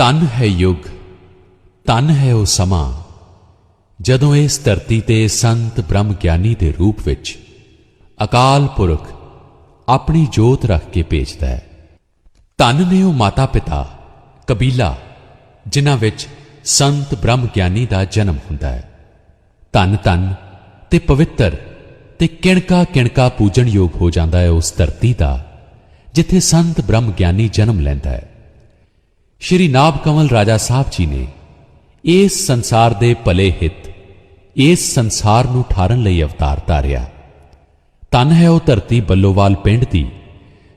ਤਨ ਹੈ ਯੁਗ, ਤਨ ਹੈ ਉਹ ਸਮਾਂ। ਜਦੋਂ ਇਸ ਧਰਤੀ ਤੇ ਸੰਤ ਬ੍ਰਹਮ ਗਿਆਨੀ ਦੇ ਰੂਪ ਵਿੱਚ ਅਕਾਲ ਪੁਰਖ ਆਪਣੀ ਜੋਤ ਰੱਖ ਕੇ ਭੇਜਦਾ ਹੈ, ਧਨ ਨੇ ਉਹ ਮਾਤਾ ਪਿਤਾ ਕਬੀਲਾ, ਜਿਨ੍ਹਾਂ ਵਿੱਚ ਸੰਤ ਬ੍ਰਹਮ ਗਿਆਨੀ ਦਾ ਜਨਮ ਹੁੰਦਾ ਹੈ। ਧਨ ਧਨ ਤੇ ਪਵਿੱਤਰ ਤੇ ਕਿਣਕਾ ਕਿਣਕਾ ਪੂਜਣ ਯੋਗ ਹੋ ਜਾਂਦਾ ਹੈ ਉਸ ਧਰਤੀ ਦਾ, ਜਿੱਥੇ ਸੰਤ ਬ੍ਰਹਮ ਗਿਆਨੀ ਜਨਮ ਲੈਂਦਾ ਹੈ। ਸ਼੍ਰੀ ਨਾਭ ਕਮਲ ਰਾਜਾ ਸਾਹਿਬ ਜੀ ਨੇ ਇਸ ਸੰਸਾਰ ਦੇ ਭਲੇ ਹਿੱਤ, ਇਸ ਸੰਸਾਰ ਨੂੰ ਠਾਰਨ ਲਈ ਅਵਤਾਰ ਧਾਰਿਆ। ਤਨ ਹੈ ਉਹ ਧਰਤੀ ਬੱਲੋਵਾਲ ਪਿੰਡ ਦੀ,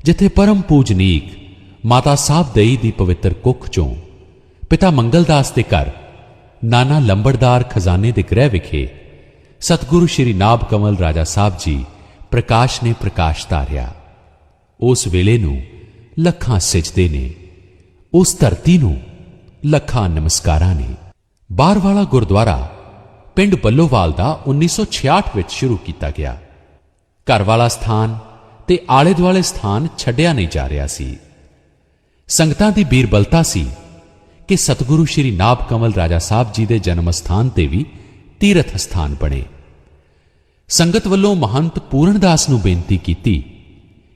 ਜਿੱਥੇ ਪਰਮ ਪੂਜਨੀਕ ਮਾਤਾ ਸਾਹਿਬ ਦੇਈ ਦੀ ਪਵਿੱਤਰ ਕੁੱਖ ਚੋਂ ਪਿਤਾ ਮੰਗਲਦਾਸ ਦੇ ਘਰ, ਨਾਨਾ ਲੰਬੜਦਾਰ ਖਜ਼ਾਨੇ ਦੇ ਗ੍ਰਹਿ ਵਿਖੇ ਸਤਿਗੁਰੂ ਸ਼੍ਰੀ ਨਾਭ ਕਮਲ ਰਾਜਾ ਸਾਹਿਬ ਜੀ ਪ੍ਰਕਾਸ਼ ਨੇ ਪ੍ਰਕਾਸ਼ ਧਾਰਿਆ। ਉਸ ਵੇਲੇ ਨੂੰ ਲੱਖਾਂ ਸਿਜਦੇ ਨੇ। ਉਸ ਧਰਤੀ ਨੂੰ ਲੱਖਾਂ ਨਮਸਕਾਰਾਂ ਨੇ। ਬਾਹਰ ਵਾਲਾ ਗੁਰਦੁਆਰਾ ਪਿੰਡ ਬੱਲੋਵਾਲ ਦਾ 1966 ਵਿੱਚ ਸ਼ੁਰੂ ਕੀਤਾ ਗਿਆ। ਘਰ ਵਾਲਾ ਸਥਾਨ ਤੇ ਆਲੇ ਦੁਆਲੇ ਸਥਾਨ ਛੱਡਿਆ ਨਹੀਂ ਜਾ ਰਿਹਾ ਸੀ। ਸੰਗਤਾਂ ਦੀ ਬੀਰਬਲਤਾ ਸੀ ਕਿ ਸਤਿਗੁਰੂ ਸ਼੍ਰੀ ਨਾਭ ਕਮਲ ਰਾਜਾ ਸਾਹਿਬ ਜੀ ਦੇ ਜਨਮ ਸਥਾਨ ਤੇ ਵੀ ਤੀਰਥ ਸਥਾਨ ਬਣੇ। ਸੰਗਤ ਵੱਲੋਂ ਮਹੰਤ ਪੂਰਨਦਾਸ ਨੂੰ ਬੇਨਤੀ ਕੀਤੀ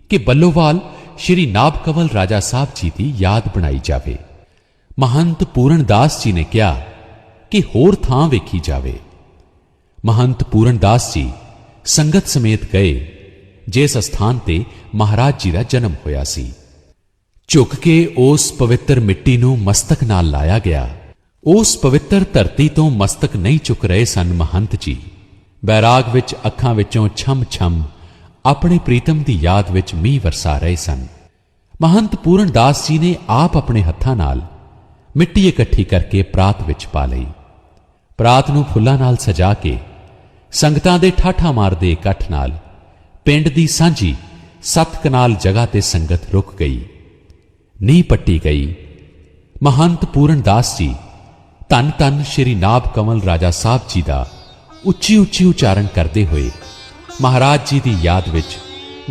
ਕਿ ਬੱਲੋਵਾਲ ਸ਼੍ਰੀ ਨਾਭਕਲ ਰਾਜਾ ਸਾਹਿਬ ਜੀ ਦੀ ਯਾਦ ਬਣਾਈ ਜਾਵੇ। ਮਹੰਤ ਪੂਰਨਦਾਸ ਜੀ ਨੇ ਕਿਹਾ ਕਿ ਹੋਰ ਥਾਂ ਵੇਖੀ ਜਾਵੇ। ਮਹੰਤ ਪੂਰਨਦਾਸ ਜੀ ਸੰਗਤ ਸਮੇਤ ਗਏ, ਜਿਸ ਸਥਾਨ ਤੇ ਮਹਾਰਾਜ ਜੀ ਦਾ ਜਨਮ ਹੋਇਆ ਸੀ। ਝੁੱਕ ਕੇ ਉਸ ਪਵਿੱਤਰ ਮਿੱਟੀ ਨੂੰ ਮਸਤਕ ਨਾਲ ਲਾਇਆ ਗਿਆ। ਉਸ ਪਵਿੱਤਰ ਧਰਤੀ ਤੋਂ ਮਸਤਕ ਨਹੀਂ ਚੁੱਕ ਰਹੇ ਸਨ ਮਹੰਤ ਜੀ। ਬੈਰਾਗ ਵਿੱਚ ਅੱਖਾਂ ਵਿੱਚੋਂ ਛਮ-ਛਮ ਆਪਣੇ ਪ੍ਰੀਤਮ ਦੀ ਯਾਦ ਵਿੱਚ ਮੀਂਹ ਵਰਸਾ ਰਹੇ ਸਨ। ਮਹੰਤ ਪੂਰਨ ਦਾਸ ਜੀ ਨੇ ਆਪ ਆਪਣੇ ਹੱਥਾਂ ਨਾਲ ਮਿੱਟੀ ਇਕੱਠੀ ਕਰਕੇ ਪ੍ਰਾਤ ਵਿੱਚ ਪਾ ਲਈ। ਪ੍ਰਾਤ ਨੂੰ ਫੁੱਲਾਂ ਨਾਲ ਸਜਾ ਕੇ ਸੰਗਤਾਂ ਦੇ ਠਾਠਾ ਮਾਰਦੇ ਇਕੱਠ ਨਾਲ ਪਿੰਡ ਦੀ ਸਾਂਝੀ ਸੱਤ ਕਨਾਲ ਜਗ੍ਹਾ ਤੇ ਸੰਗਤ ਰੁਕ ਗਈ। ਨੀ ਪੱਟੀ ਗਈ। ਮਹੰਤ ਪੂਰਨ ਦਾਸ ਜੀ ਧੰਨ ਧੰਨ ਸ਼੍ਰੀ ਨਾਭ ਕਮਲ ਰਾਜਾ ਸਾਹਿਬ ਜੀ ਦਾ ਉੱਚੀ ਉੱਚੀ ਉਚਾਰਨ ਕਰਦੇ ਹੋਏ ਮਹਾਰਾਜ ਜੀ ਦੀ ਯਾਦ ਵਿੱਚ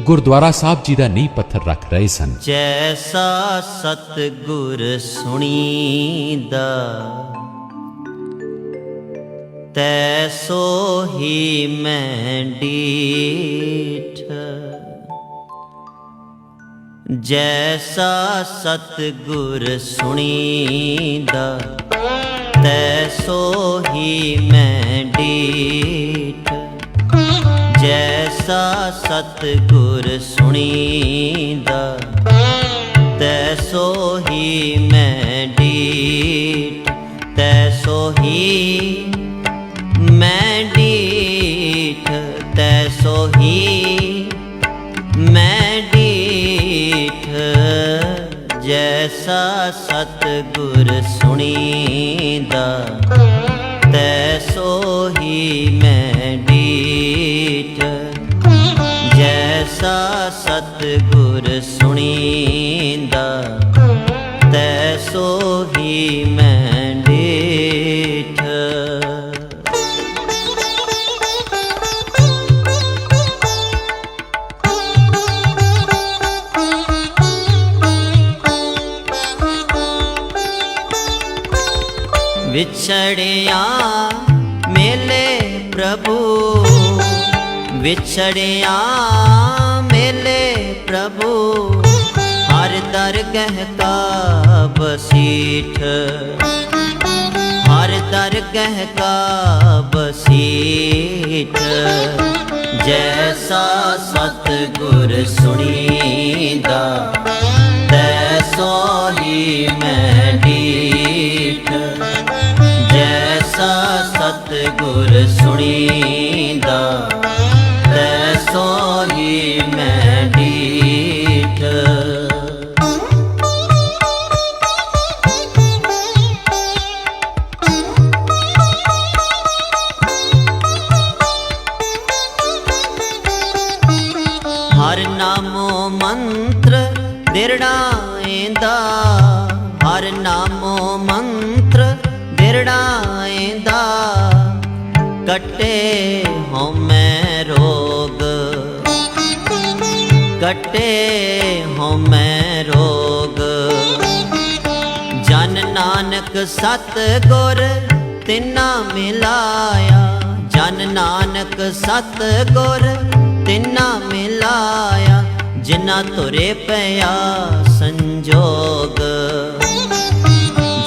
ਗੁਰਦੁਆਰਾ ਸਾਹਿਬ ਜੀ ਦਾ ਨੀਂਹ ਪੱਥਰ ਰੱਖ ਰਹੇ ਸਨ। ਜੈਸਾ ਸਤਿਗੁਰ ਸੁਣੀਦਾ, ਤੈਸੋ ਹੀ ਮੈਂ ਡੀਠ। ਜੈਸਾ ਸਤਿਗੁਰ ਸੁਣੀਦਾ, ਤੈਸੋ ਹੀ ਮੈਂ ਡੀਠ। ਜੈਸਾ ਸਤਿਗੁਰ ਸੁਣੀਦਾ ਤੈਸੋ ਹੀ ਮੈਂ ਡੀਠ ਤੈਸੋ ਹੀ ਮੈਂ ਡੀਠ ਤੈਸੋ ਹੀ ਮੈਂ ਡੀਠ। ਜੈਸਾ ਸਤਿਗੁਰ ਸੁਣੀਦਾ ਤੈਸੋ ਹੀ ਮੈਂ ਡੀਠ। जैसा सतगुर सुनींदा तैसो ही मैं सु वि मेले प्रभु ਵਿਛੜਿਆ ਮੇਲੇ ਪ੍ਰਭੂ, ਹਰ ਦਰਗਹ ਕਾ ਬਸੀਠ। ਹਰ ਦਰਗਹ ਕਾ ਬਸੀਠ। ਜੈਸਾ ਸਤਿਗੁਰ ਸੁਣੀਦਾ, ਤੈਸੋ ਹੀ ਮੈਂ ਡੀਠ। ਜੈਸਾ ਸਤਿਗੁਰ ਸੁਣੀਦਾ ਦਿਰੜਾਏਂਦਾ ਹਰ ਨਾਮੋ ਮੰਤਰ ਦਿਰੜਾਏਂਦਾ ਕਟੇ ਹਉਮੈ ਰੋਗ, ਕਟੇ ਹਉਮੈ ਰੋਗ। ਜਨ ਨਾਨਕ ਸਤ ਗੁਰ ਤਿਨਾ ਮਿਲਾਇਆ, ਜਨ ਨਾਨਕ ਸਤ ਗੁਰ ਤਿਨਾ ਮਿਲਾਇਆ। ਜਿਨਾ ਤੁਰੇ ਪਿਆ ਸੰਜੋਗ।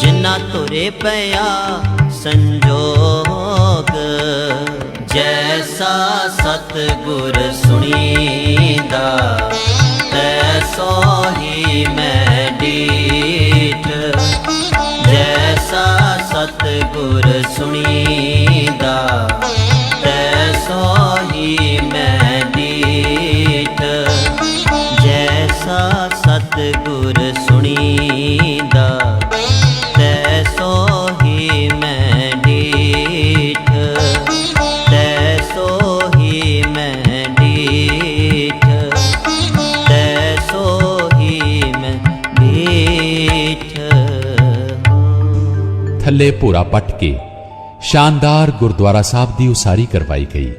ਜਿਨਾ ਤੁਰੇ ਪਿਆ ਸੰਜੋਗ। ਜੈਸਾ ਸਤਿਗੁਰ ਸੁਣੀਦਾ, ਤੈਸੋ ਹੀ ਮੈਂ ਡੀਠ। ਜੈਸਾ ਸਤਿਗੁਰ ਸੁਣੀਦਾ ਥੱਲੇ ਭੋਰਾ ਪੱਟ ਕੇ ਸ਼ਾਨਦਾਰ ਗੁਰਦੁਆਰਾ ਸਾਹਿਬ ਦੀ ਉਸਾਰੀ ਕਰਵਾਈ ਗਈ।